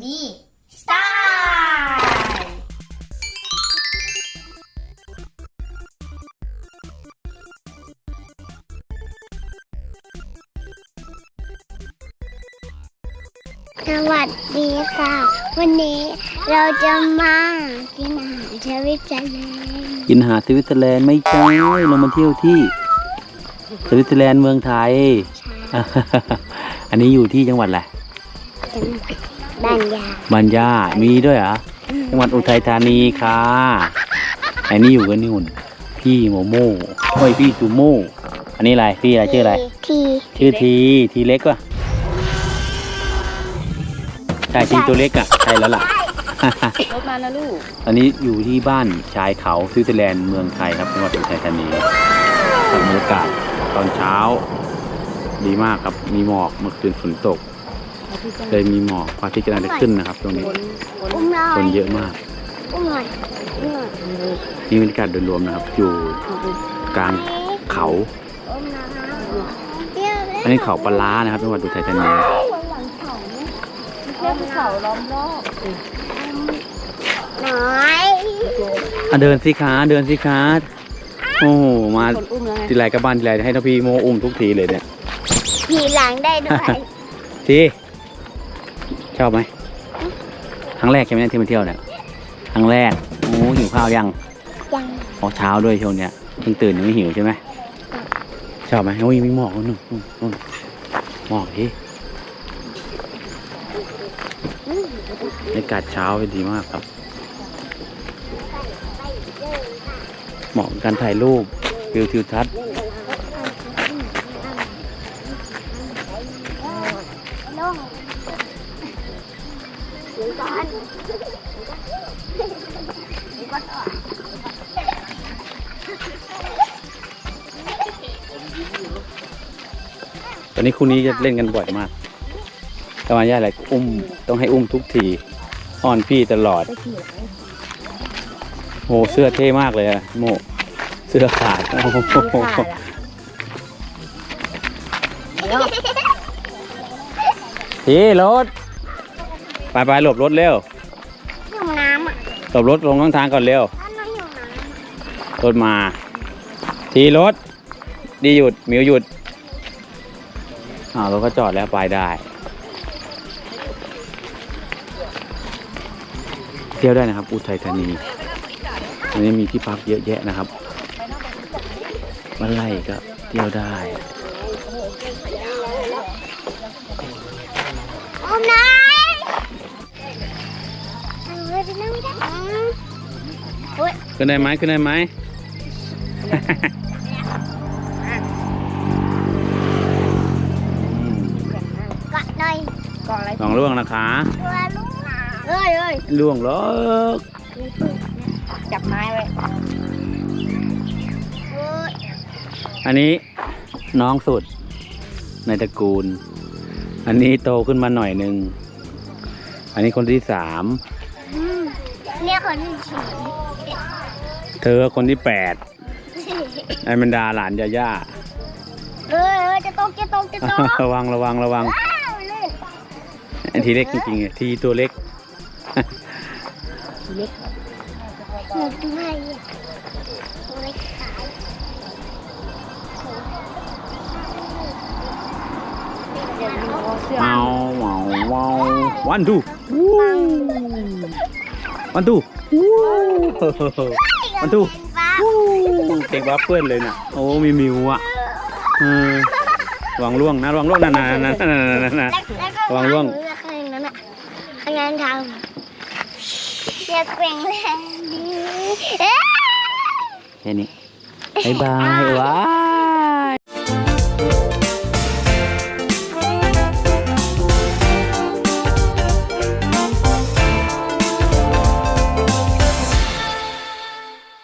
บีสไตล์สวัสดีค่ะ วันนี้เราจะมากินอาหารสวิตเซอร์แลนด์กินอาหารสวิตเซอร์แลนด์ไม่ใช่เรามาเที่ยวที่สวิตเซอร์แลนด์เมืองไทย อันนี้อยู่ที่จังหวัดอะไร จังหวัด บ้านยาบันยามีด้วยเหรอจังหวัดอุทัยธานีค่ะอันนี้อยู่กันนี่หุ่นพี่โมโม่โอ้ยพี่ซูโม่อันนี้อะไรพี่อะไรชื่ออะไร ทีชื่อทีทีเล็กวะใช่ทีตัวเล็กอะใช่แล้วล่ะ รถมานะลูกตอนนี้อยู่ที่บ้านชายเขาสวิตเซอร์แลนด์เมืองไทยครับจังหวัดอุทัยธานีบรรยากาศตอนเช้า ดีมากครับมีหมอกเมื่อคืนฝนตก เลยมีหมอกพระอาทิตย์กำลังจะขึ้นนะครับ ตรงนี้อุ้มหน่อยคนเยอะมากอุ้มหน่อยอุ้มหน่อยนี่บรรยากาศโดยรวมนะครับ อยู่กลางเขาอุ้มหน่อยเดี๋ยวอันนี้เขาปลาร้านะครับจังหวัดอุทัยธานีเที่ยวภูเขาล้อมรอบหน่อยอะเดินสิคะเดินสิคะโอ้โหมาคนอุ้มแล้วไงทีไรกับบ้านทีไรให้ทพี่โมอุ้มทุกทีเลยเนี่ยขี่หลังได้ด้วย ทีช อบไหมครั้งแรกใช่ไหมเนี่ยที่มาเที่ยวเนี่ยครั้งแรกโอ้หิวข้าวยังยังอ๋อเช้าด้วยช่วงเนี้ยเพิ่งตื่นยังไม่หิวใช่ไหมชอบไหมโอ้ยมีหมอกนู่นนู่นนู่นหมอกที่บรรยากาศเช้าดีมากครับเหมาะกับการถ่ายรูปวิวทิวทัศน์ เดี๋ยวก่อนตอนนี้คู่นี้จะเล่นกันบ่อยมากทำไมย่าอะไรอุ้มต้องให้อุ้มทุกทีอ้อนพี่ตลอดโหเสื้อเท่มากเลยอะโมเสื้อขาดโอ้โหพี่รถ ไปไปหลบรถเร็วหิวน้ำอะหลบรถลงข้างทางก่อนเร็วถ้าน้องหิวน้รถมา ทีรถ ดีหยุดหมิวหยุดอ้าวรถก็จอดแล้วไปได้ เที่ยวได้นะครับ อุทัยธานีอันนี้มีที่พักเยอะแยะนะครับวันไล่ก็เที่ยวได้ำอุ้มหน่อ ขึ้นได้ไหมขึ้นได้ไหมกอดหน่อยกล่องอะไรลองล่วงนะคะตัวลูกหนาเอ้ยเอ้ยล่วงเลิกจับไม้ไว้โอ้ยอันนี้น้องสุดในตระกูล อันนี้โตขึ้นมาหน่อยหนึ่ง อันนี้คนที่สามอืมเนี่ยคนที่ฉี่ เธอคนที่แปดไอ้บรรดาหลานยาย่าเอ้ยเอ้ยจะตกจะตกจะตกระวังระวังระวังอ้าวเลยไอ้ทีเล็กจริงๆไงทีตัวเล็กเล็กหนูดูให้ตัวเล็กขายเดี๋ยวดูเอาเสื้อเมาเมาเมาวันทูวันทูวั นทูฟ้าเก่งบ้าเพื่อนเลยน่ะโอ้มีมิวอะเออระวังล่วงนะระวังล่วงนั่นนั่นนั่นนั่นนั่นนั่นแล้วก็ระวังร่วงมือข้างนั้นอะข้างนั้นทำจะแกว่งแรงดีเอ๊ะแค่นี้บายบายว้า